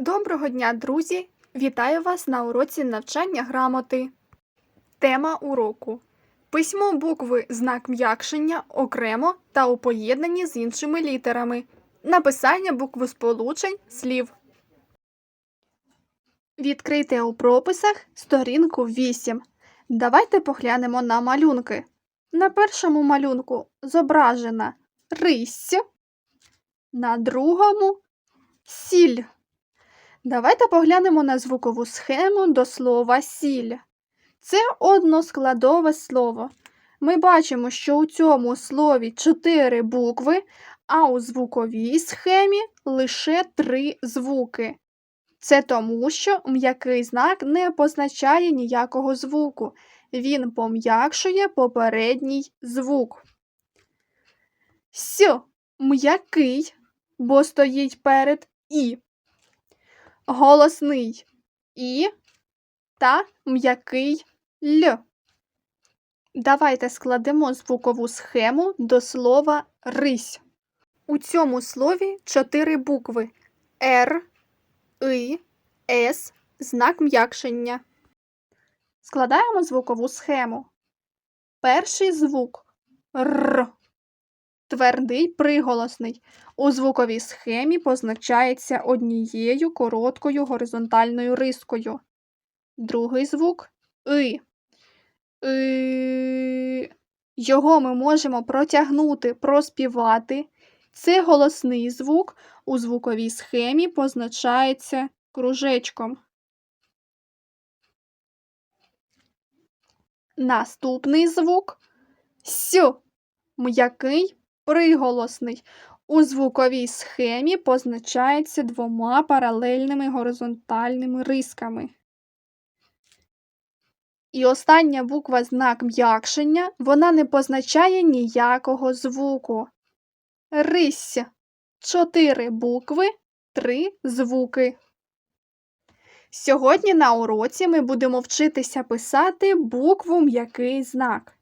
Доброго дня, друзі! Вітаю вас на уроці навчання грамоти. Тема уроку: Письмо букви знак м'якшення окремо та у поєднанні з іншими літерами. Написання буквосполучень слів. Відкрийте у прописах сторінку 8. Давайте поглянемо на малюнки. На першому малюнку зображена рись, на другому сіль. Давайте поглянемо на звукову схему до слова сіль. Це односкладове слово. Ми бачимо, що у цьому слові чотири букви, а у звуковій схемі лише три звуки. Це тому, що м'який знак не позначає ніякого звуку. Він пом'якшує попередній звук. С м'який, бо стоїть перед і голосний і та м'який л. Давайте складемо звукову схему до слова рись. У цьому слові чотири букви Р, И, С, знак м'якшення. Складаємо звукову схему. Перший звук Р. Твердий приголосний. У звуковій схемі позначається однією короткою горизонтальною рискою. Другий звук И. И. Його ми можемо протягнути, проспівати. Це голосний звук у звуковій схемі позначається кружечком. Наступний звук С. М'який приголосний. У звуковій схемі позначається двома паралельними горизонтальними рисками. І остання буква знак м'якшення, вона не позначає ніякого звуку. Рись. Чотири букви, три звуки. Сьогодні на уроці ми будемо вчитися писати букву м'який знак.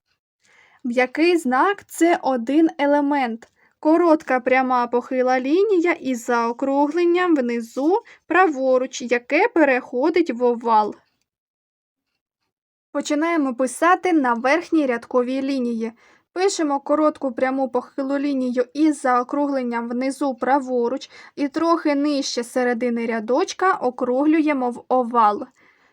М'який знак це один елемент. Коротка пряма похила лінія із заокругленням внизу праворуч, яке переходить в овал. Починаємо писати на верхній рядковій лінії. Пишемо коротку пряму похилу лінію із заокругленням внизу праворуч і трохи нижче середини рядочка округлюємо в овал.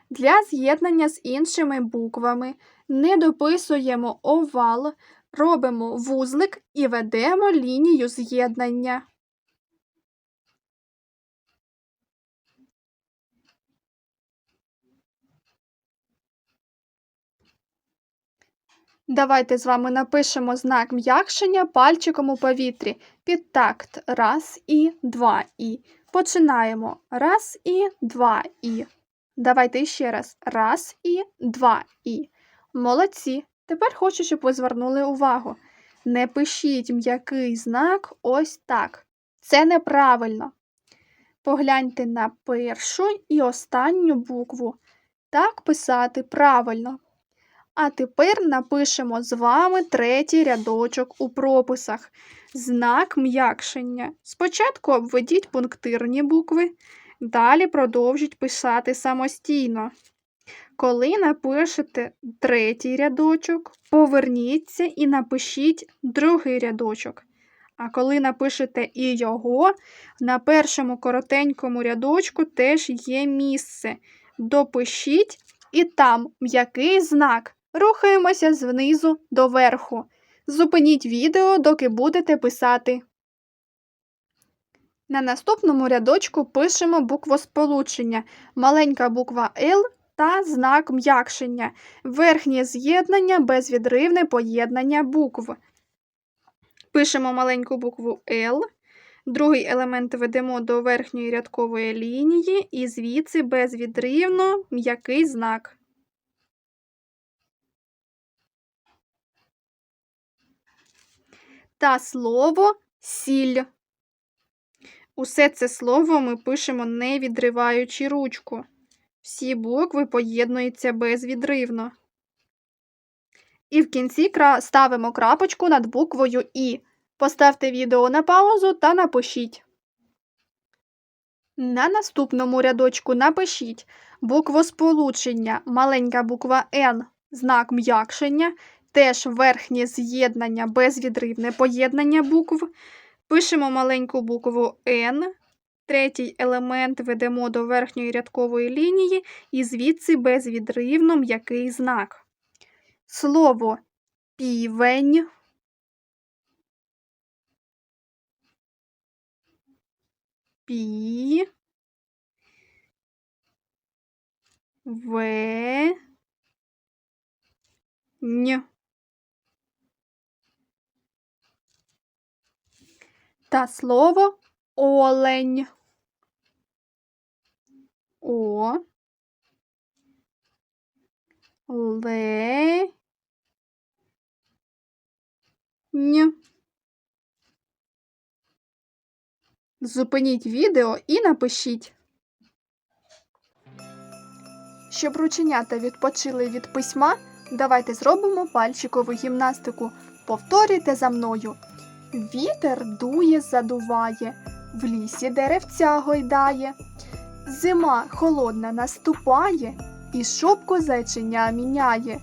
Для з'єднання з іншими буквами не дописуємо овал, робимо вузлик і ведемо лінію з'єднання. Давайте з вами напишемо знак м'якшення пальчиком у повітрі. Під такт. Раз і два і. Починаємо. Раз і два і. Давайте ще раз. Раз і два і. Молодці. Тепер хочу, щоб ви звернули увагу. Не пишіть м'який знак ось так. Це неправильно. Погляньте на першу і останню букву. Так писати правильно. А тепер напишемо з вами третій рядочок у прописах. Знак м'якшення. Спочатку обведіть пунктирні букви, далі продовжіть писати самостійно. Коли напишете третій рядочок, поверніться і напишіть другий рядочок. А коли напишете і його, на першому коротенькому рядочку теж є місце. Допишіть і там м'який знак. Рухаємося знизу до верху. Зупиніть відео, доки будете писати. На наступному рядочку пишемо буквосполучення, маленька буква Л та знак м'якшення, верхнє з'єднання, безвідривне поєднання букв. Пишемо маленьку букву Л. Другий елемент ведемо до верхньої рядкової лінії і звідси безвідривно м'який знак. Та слово сіль. Усе це слово ми пишемо не відриваючи ручку. Всі букви поєднуються безвідривно. І в кінці ставимо крапочку над буквою І. Поставте відео на паузу та напишіть. На наступному рядочку напишіть буквосполучення маленька буква Н, знак м'якшення, теж верхнє з'єднання, безвідривне поєднання букв. Пишемо маленьку букву Н. Третій елемент ведемо до верхньої рядкової лінії і звідси безвідривно м'який знак. Слово півень. Пі. В. Н. Та слово олень. О. Ле. Н. Зупиніть відео і напишіть. Щоб рученята відпочили від письма, давайте зробимо пальчикову гімнастику. Повторюйте за мною. Вітер дує, задуває, в лісі деревця гойдає. Зима холодна наступає, і шубку зайчиня міняє.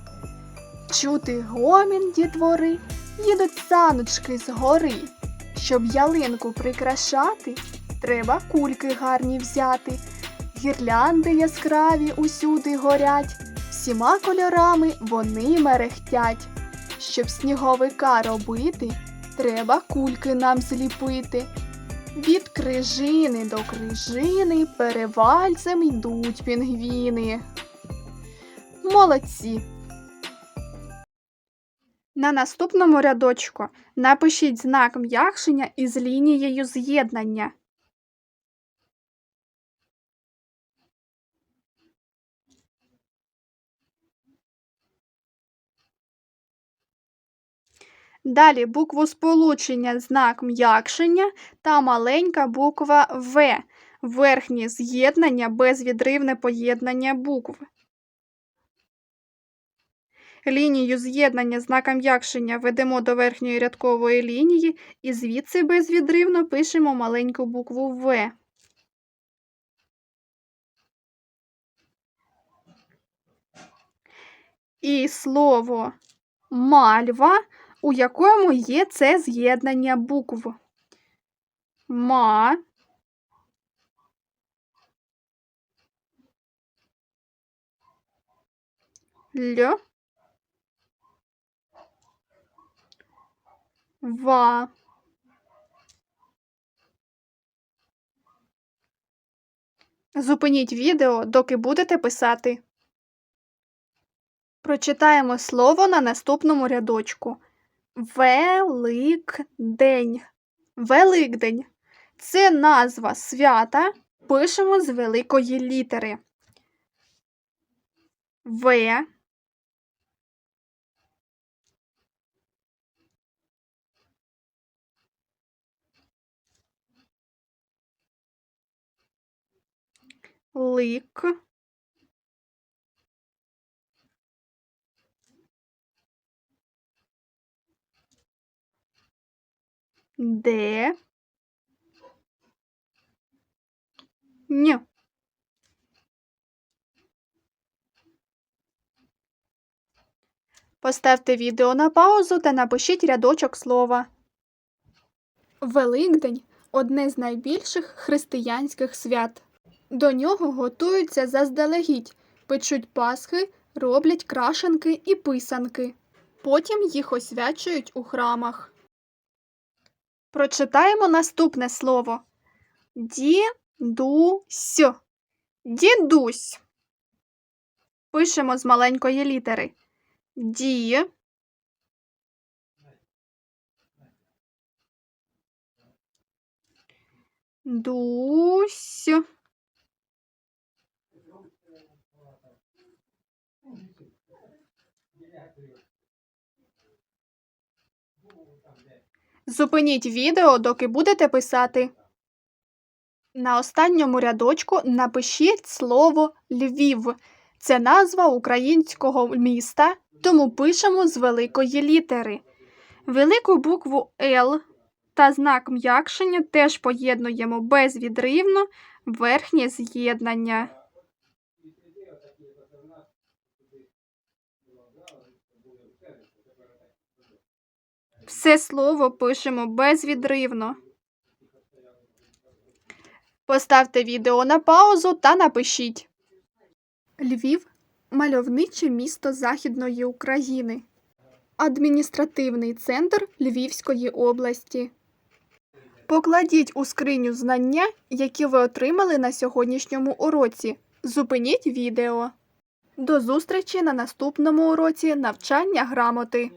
Чути гомін дітвори, їдуть саночки з гори. Щоб ялинку прикрашати, треба кульки гарні взяти. Гірлянди яскраві усюди горять, всіма кольорами вони мерехтять. Щоб сніговика робити, треба кульки нам зліпити. Від крижини до крижини перевальцем йдуть пінгвіни. Молодці! На наступному рядочку напишіть знак м'якшення із лінією з'єднання. Далі букву сполучення знак м'якшення та маленька буква В. Верхнє з'єднання безвідривне поєднання букв. Лінію з'єднання знака м'якшення ведемо до верхньої рядкової лінії і звідси безвідривно пишемо маленьку букву В. І слово мальва, у якому є це з'єднання букв. Ма. Л. Ва. Зупиніть відео, доки будете писати. Прочитаємо слово на наступному рядочку. Великдень. Великдень. Це назва свята. Пишемо з великої літери. В. Лик. Де. Н. Поставте відео на паузу та напишіть рядочок слова. Великдень одне з найбільших християнських свят. До нього готуються заздалегідь, печуть пасхи, роблять крашенки і писанки. Потім їх освячують у храмах. Прочитаємо наступне слово. Дідусь. Дідусь. Пишемо з маленької літери. Ді. Дусь. Зупиніть відео, доки будете писати. На останньому рядочку напишіть слово Львів. Це назва українського міста, тому пишемо з великої літери. Велику букву Л та знак м'якшення теж поєднуємо безвідривно верхнє з'єднання. Все слово пишемо безвідривно. Поставте відео на паузу та напишіть. Львів мальовниче місто Західної України. Адміністративний центр Львівської області. Покладіть у скриню знання, які ви отримали на сьогоднішньому уроці. Зупиніть відео. До зустрічі на наступному уроці навчання грамоти.